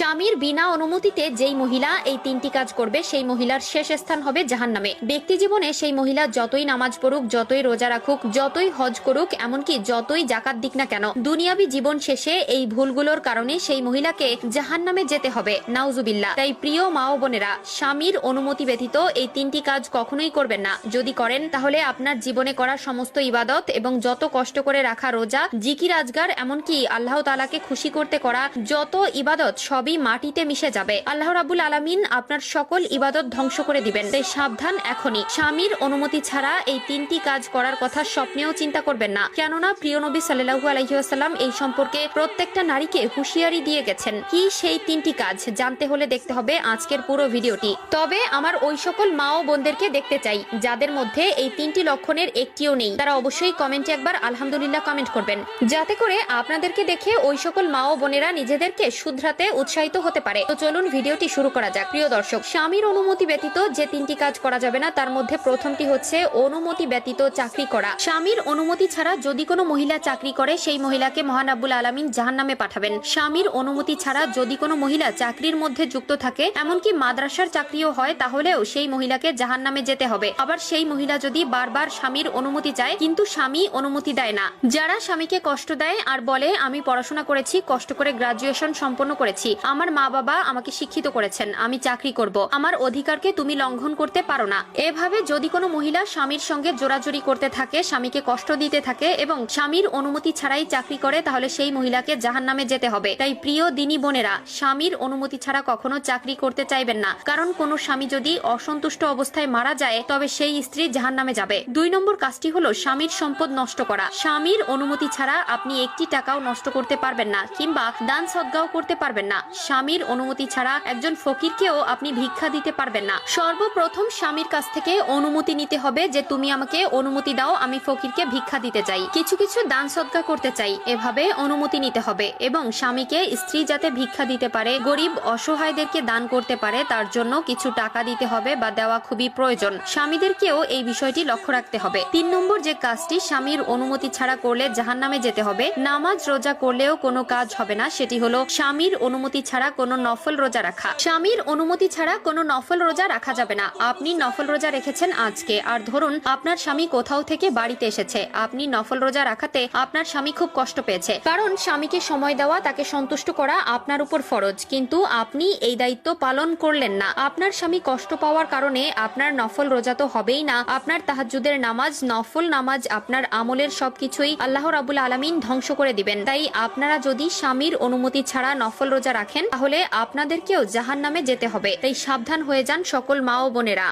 স্বামীর বিনা অনুমতিতে যেই মহিলা এই তিনটি কাজ করবে, সেই মহিলার শেষ স্থান হবে জাহান্নামে। ব্যক্তি জীবনে সেই মহিলা যতই নামাজ পড়ুক, যতই রোজা রাখুক, যতই হজ করুক, এমনকি যতই জাকাত দিক না কেন, দুনিয়াবি জীবন শেষে এই ভুলগুলোর কারণে সেই মহিলাকে জাহান্নামে যেতে হবে। নাউজুবিল্লাহ। তাই প্রিয় মা ও বোনেরা, স্বামীর অনুমতি ব্যতীত এই তিনটি কাজ কখনোই করবেন না। যদি করেন, তাহলে আপনার জীবনে করা সমস্ত ইবাদত এবং যত কষ্ট করে রাখা রোজা, জিকির আজগার, এমনকি আল্লাহ তালাকে খুশি করতে করা যত ইবাদত, সবই মাটিতে মিশে যাবে। আল্লাহ রাবুল আলামিন আপনার সকল ইবাদত ধ্বংস করে দিবেন। তাই সাবধান এখনই। স্বামীর অনুমতি ছাড়া এই তিনটি কাজ করার কথা স্বপ্নেও চিন্তা করবেন না। কেননা প্রিয় নবী সাল্লাহু আলহিহাস্লাম এই সম্পর্কে প্রত্যেকটা নারীকে হুঁশিয়ারি দিয়ে গেছেন কি সেই তিনটি কাজ জানতে হলে দেখতে হবে আজকের পুরো ভিডিওটি। তবে আমার ওই সকল মা ও বোনদেরকে দেখতে চাই, যাদের মধ্যে এই তিনটি লক্ষণের একটিও নেই। তারা অবশ্যই কমেন্টে একবার আলহামদুলিল্লাহ কমেন্ট করবেন। যাতে করে আপনাদেরকে দেখে ওই সকল মা ও বোনেরা নিজেদেরকে শুধরাতে উৎসাহিত হতে পারে। তো চলুন ভিডিওটি শুরু করা যাক। প্রিয় দর্শক, স্বামীর অনুমতি ব্যতীত যে তিনটি কাজ করা যাবে না, তার মধ্যে প্রথমটি হচ্ছে অনুমতি ব্যতীত চাকরি করা। স্বামীর অনুমতি ছাড়া যদি কোনো মহিলা চাকরি করে, সেই মহিলাকে মহান আব্বুল আলমিন জাহান নামে পাঠাবেন। স্বামীর অনুমতি ছাড়া যদি কোনো মহিলা চাকরির মধ্যে যুক্ত থাকে, এমনকি মাদ্রাসার চাকরিও হয়, তাহলেও সেই মহিলাকে জাহান নামে যেতে হবে। আবার সেই মহিলা যদি বারবার স্বামীর অনুমতি চায়, কিন্তু স্বামী অনুমতি দেয় না। যারা স্বামীকে কষ্ট দেয় আর বলে, আমি পড়াশোনা করেছি, কষ্ট করে গ্রাজুয়েশন সম্পন্ন করেছি। আমার মা বাবা আমাকে শিক্ষিত করেছেন, আমি চাকরি করব। আমার অধিকারকে তুমি লঙ্ঘন করতে পারো না। এভাবে যদি কোনো মহিলা স্বামীর সঙ্গে জোরাজুরি করতে থাকে, স্বামীকে কষ্ট দিতে থাকে এবং স্বামীর অনুমতি ছাড়াই চাকরি করে, তাহলে সেই মহিলাকে জাহান নামে যেতে হবে। তাই প্রিয় দিনী বোনেরা, স্বামীর অনুমতি ছাড়া কখনো চাকরি করতে চাইবেন না। কারণ কোনো স্বামী যদি অসন্তুষ্ট অবস্থায় মারা যায়, তবে সেই স্ত্রী জাহান নামে যাবে। দুই নম্বর কাজটি হলো স্বামীর সম্পদ নষ্ট করা। স্বামীর অনুমতি ছাড়া আপনি একটি টাকাও নষ্ট করতে পারবেন না কিংবা দান সদ্গাও করতে পারবেন না। স্বামীর অনুমতি ছাড়া একজন ফকিরকেও আপনি ভিক্ষা দিতে পারবেন না। সর্বপ্রথম স্বামীর কাছ থেকে অনুমতি নিতে হবে যে, তুমি আমাকে অনুমতি দাও, আমি ফকিরকে ভিক্ষা দিতে চাই। কিছু কিছু দান সদ্গা করতে চাই, এভাবে অনুমতি নিতে হবে। এবং স্বামীকে স্ত্রী যাতে ভিক্ষা দিতে পারে, গরিব অসহায়দেরকে দান করতে পারে, তার জন্য কিছু টাকা দিতে হবে বা দেওয়া খুবই প্রয়োজন। স্বামীদেরকেও এই বিষয়টি লক্ষ্য রাখতে হবে। তিন নম্বর যে কাজটি, স্বামীর অনুমতি ছাড়া করলে জাহান নামে যেতে হবে। নামাজ রোজা করলেও কোনো কাজ হবে না, সেটি হলো স্বামীর অনুমতি ছাড়া কোনো নফল রোজা রাখা। স্বামীর অনুমতি ছাড়া কোনো নফল রোজা রাখা যাবে না। আপনি নফল রোজা রেখেছেন আজকে। আর ধরুন, আপনার স্বামী কোথাও থেকে বাড়িতে এসেছে। আপনি নফল রোজা রাখাতে আপনার স্বামী খুব কষ্ট পেয়েছে। কারণ স্বামীকে সময় দেওয়া, তাকে সন্তুষ্ট করা আপনার উপর ফরজ। কিন্তু আপনি এই দায়িত্ব পালন করলেন না। আপনার স্বামী কষ্ট পাওয়ার কারণে আপনার নফল রোজা তো হবেই না। আপনার তাহাজুদের নামাজ, নফল নামাজ আপনার আমলের সবকিছুই আল্লাহ রাবুল আলমিন ধ্বংস করে দিবেন। তাই আপনারা যদি স্বামীর অনুমতি ছাড়া নফল রোজা রাখেন, তাহলে আপনাদেরকেও জাহান নামে যেতে হবে। তাই সাবধান হয়ে যান সকল মা ও বোনেরা।